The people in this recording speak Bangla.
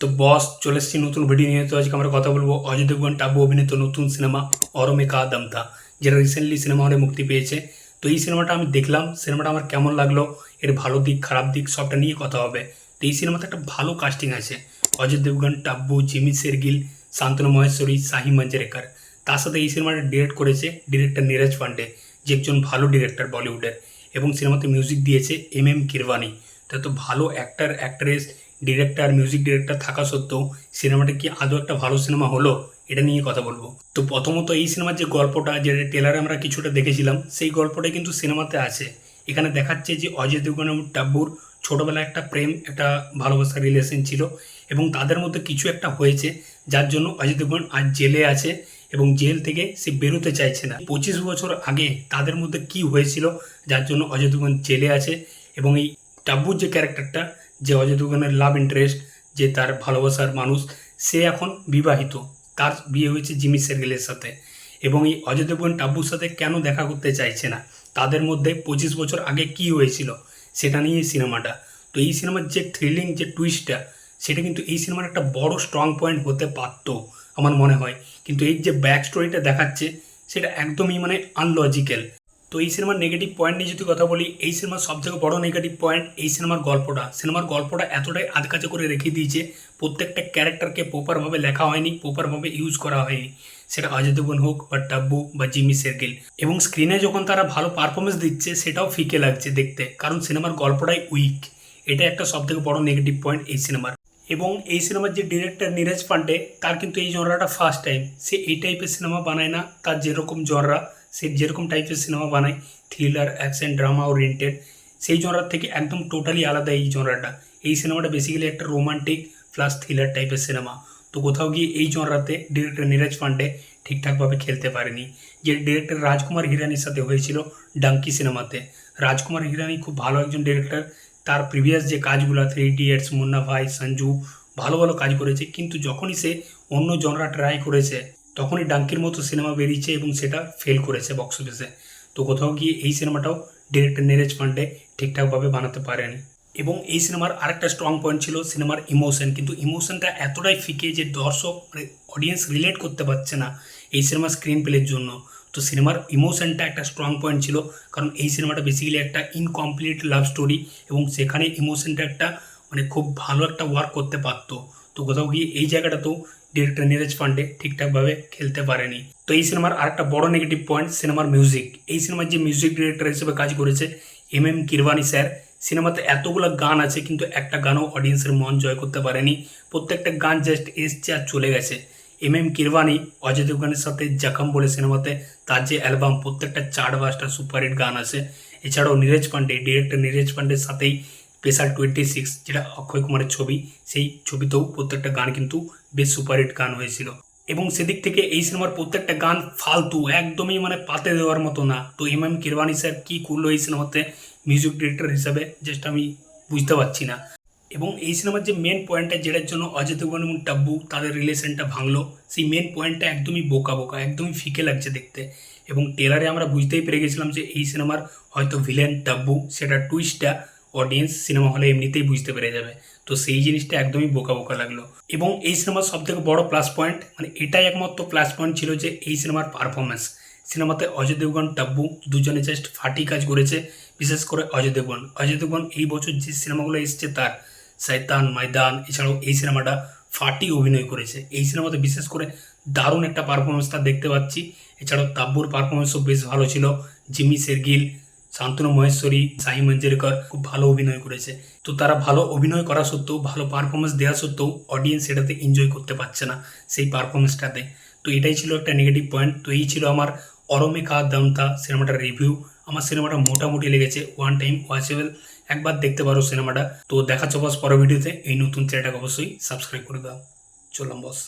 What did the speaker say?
তো বস, চলে এসেছি নতুন ভিডিও নিয়ে। তো আজকে আমরা কথা বলব অজয় দেবগন, টাবু অভিনীত নতুন সিনেমা অরমে কা দমতা যেটা রিসেন্টলি সিনেমা হলে মুক্তি পেয়েছে। তো এই সিনেমাটা আমি দেখলাম সিনেমাটা আমার কেমন লাগল, এর ভালো দিক, খারাপ দিক, সবটা নিয়ে কথা হবে। তো এই সিনেমাতে একটা ভালো কাস্টিং আছে, অজয় দেবগন টাব্বু জিমি শেরগিল, শান্তনু মহেশ্বরী, শাহি মঞ্জরেকার। তার সাথে এই সিনেমাটা ডিরেক্ট করেছে ডিরেক্টর নীরজ পান্ডে, যে একজন ভালো ডিরেক্টর বলিউডের এবং সিনেমাতে মিউজিক দিয়েছে এম এম কিরবানি তা তো ভালো actor actress director music director থাকা সত্ত্বেও সিনেমাটা কি আদৌ একটা ভালো সিনেমা হলো, এটা নিয়ে কথা বলব। তো প্রথমত এই সিনেমার যে গল্পটা যেটা টেলারে আমরা কিছুটা দেখেছিলাম, সেই গল্পটা কিন্তু সিনেমাতে আছে। এখানে দেখাচ্ছে যে অজয় দেবগন এবং টাব্বুর ছোটোবেলায় একটা প্রেম, একটা ভালোবাসার রিলেশন ছিল এবং তাদের মধ্যে কিছু একটা হয়েছে, যার জন্য অজয় দেবগন আজ জেলে আছে এবং জেল থেকে সে বেরোতে চাইছে না। পঁচিশ বছর আগে তাদের মধ্যে কি হয়েছিল, যার জন্য অজয় দেবগন জেলে আছে এবং এই টাব্বুর যে ক্যারেক্টারটা যে অজয় দেবগনের লাভ ইন্টারেস্ট যে তার ভালোবাসার মানুষ, সে এখন বিবাহিত। তার বিয়ে হয়েছে জিমি সেরগেলের সাথে। এবং এই অজয় দেবগন টাব্বুর সাথে কেন দেখা করতে চাইছে না? তাদের মধ্যে পঁচিশ বছর আগে কি হয়েছিল? সেটা নিয়ে এই সিনেমাটা। তো এই সিনেমার যে থ্রিলিং যে টুইস্টটা সেটা কিন্তু এই সিনেমার একটা বড় স্ট্রং পয়েন্ট হতে পারতো, আমার মনে হয়। কিন্তু এই যে ব্যাক স্টোরিটা দেখাচ্ছে, সেটা একদমই মানে আনলজিক্যাল তো এই সিনেমার নেগেটিভ পয়েন্ট নিয়ে যদি কথা বলি, এই সিনেমার সবথেকে বড় নেগেটিভ পয়েন্ট এই সিনেমার গল্পটা। সিনেমার গল্পটা এতটাই আধকাচে করে রেখে দিয়েছে, প্রত্যেকটা ক্যারেক্টারকে প্রপারভাবে লেখা হয়নি প্রপারভাবে ইউজ করা হয়নি। সেটা অজয় দেবগন হোক বা টাব্বু বা জিমি সেরগিল এবং স্ক্রিনে যখন তারা ভালো পারফরমেন্স দিচ্ছে, সেটাও ফিকে লাগছে দেখতে। কারণ সিনেমার গল্পটাই উইক এটা একটা সবথেকে বড় নেগেটিভ পয়েন্ট এই সিনেমার। এবং এই সিনেমার যে ডিরেক্টর নীরজ পান্ডে, তার কিন্তু এই জনরাটা ফার্স্ট টাইম সে এই টাইপের সিনেমা বানায় না, তার যেরকম জনরা সে যেরকম টাইপের সিনেমা বানায় থ্রিলার অ্যাকশন ড্রামা ওরিয়েন্টেড সেই জনরার থেকে একদম টোটালি আলাদা এই জনরাটা এই সিনেমাটা বেসিক্যালি একটা রোমান্টিক প্লাস থ্রিলার টাইপের সিনেমা তো কোথাও গিয়ে এই জনরাতে ডিরেক্টর নীরাজ পান্ডে ঠিকঠাকভাবে খেলতে পারেনি। যে ডিরেক্টর রাজকুমার হিরানির সাথে হয়েছিল ডাঙ্কি সিনেমাতে। রাজকুমার হিরানি খুব ভালো একজন ডিরেক্টর তার প্রিভিয়াস যে কাজগুলো থ্রি ইডিয়েটস মুন্না ভাই, সঞ্জু, ভালো ভালো কাজ করেছে, কিন্তু যখনই সে অন্য জনরা ট্রাই করেছে তখনই ডাঙ্কির মতো সিনেমা বেরিয়েছে এবং সেটা ফেল করেছে বক্স অফিসে তো কোথাও গিয়ে এই সিনেমাটাও ডিরেক্টর নীরজ পান্ডে ঠিকঠাকভাবে বানাতে পারেনি। এবং এই সিনেমার আরেকটা স্ট্রং পয়েন্ট ছিল সিনেমার ইমোশন কিন্তু ইমোশনটা এতটাই ফিকে যে দর্শক মানে অডিয়েন্স রিলেট করতে পারছে না এই সিনেমার স্ক্রিন প্লের জন্য। তো সিনেমার ইমোশনটা একটা স্ট্রং পয়েন্ট ছিল, কারণ এই সিনেমাটা বেসিক্যালি একটা ইনকমপ্লিট লাভ স্টোরি এবং সেখানে ইমোশনটা একটা মানে খুব ভালো একটা ওয়ার্ক করতে পারতো। তো কোথাও গিয়ে এই জায়গাটাতেও ডিরেক্টর নীরজ পান্ডে ঠিকঠাকভাবে খেলতে পারেনি। তো এই সিনেমার আরেকটা বড় নেগেটিভ পয়েন্ট সিনেমার মিউজিক এই সিনেমার যে মিউজিক ডিরেক্টর হিসেবে কাজ করেছে এম এম কিরবানি স্যার সিনেমাতে এতগুলো গান আছে কিন্তু একটা গানও অডিয়েন্সের মন জয় করতে পারেনি। প্রত্যেকটা গান জাস্ট এসছে আর চলে গেছে। এম এম কিরবানি অজয় দেবগানের সাথে জখম বলে সিনেমাতে তার যে অ্যালবাম প্রত্যেকটা চার পাঁচটা সুপারহিট গান আছে। এছাড়াও নীরজ পান্ডে ডিরেক্টর নীরজ পান্ডের সাথেই স্পেশাল টোয়েন্টি সিক্স যেটা অক্ষয় কুমারের ছবি, সেই ছবিতেও প্রত্যেকটা গান কিন্তু বেশ সুপারহিট গান হয়েছিল। এবং সেদিক থেকে এই সিনেমার প্রত্যেকটা গান ফালতু, একদমই মানে পাতে দেওয়ার মতো না। তো এম এম কিরবানি স্যার কী করল এই সিনেমাতে মিউজিক ডিরেক্টর হিসাবে জাস্ট আমি বুঝতে পারছি না। এবং এই সিনেমার যে মেন পয়েন্টটা যেটার জন্য অজয় দেবগন এবং টাব্বু তাদের রিলেশনটা ভাঙলো, সেই মেন পয়েন্টটা একদমই বোকা বোকা, একদমই ফিকে লাগছে দেখতে। এবং টেলারে আমরা বুঝতেই পেরে গেছিলাম যে এই সিনেমার হয়তো ভিলেন টাব্বু, সেটা টুইস্টটা অডিয়েন্স সিনেমা হলে এমনিতেই বুঝতে পেরে যাবে। তো সেই জিনিসটা একদমই বোকা বোকা লাগল। এবং এই সিনেমার সব থেকে বড় প্লাস পয়েন্ট মানে এটাই একমাত্র প্লাস পয়েন্ট ছিল যে এই সিনেমার পারফরমেন্স সিনেমাতে অজয় দেবগন, টাব্বু দুজনে জাস্ট ফাটি কাজ করেছে, বিশেষ করে অজয় দেবগন। অজয় দেবগন এই বছর যে সিনেমাগুলো এসছে তার শৈতান ময়দান, এছাড়াও এই সিনেমাটা ফাটি অভিনয় করেছে। এই সিনেমাতে বিশেষ করে দারুণ একটা পারফরমেন্স তার দেখতে পাচ্ছি। এছাড়াও তাব্বুর পারফরমেন্সও বেশ ভালো ছিল। জিমি সেরগিল শান্তনু মহেশ্বরী সাই মঞ্জেরকর খুব ভালো অভিনয় করেছে। তো তারা ভালো অভিনয় করা সত্ত্বেও, ভালো পারফরমেন্স দেওয়া সত্ত্বেও অডিয়েন্স এটাতে এনজয় করতে পারছে না সেই পারফরমেন্সটাতে তো এটাই ছিল একটা নেগেটিভ পয়েন্ট তো এই ছিল আমার অরমে কা দামতা সিনেমাটার রিভিউ আমার সিনেমাটা মোটামুটি লেগেছে ওয়ান টাইম ওয়াচেবল একবার দেখতে পারো সিনেমাটা তো দেখা বস পরের ভিডিওতে এই নতুন চ্যানেলটাকে অবশ্যই সাবস্ক্রাইব করে দাও। চললাম বস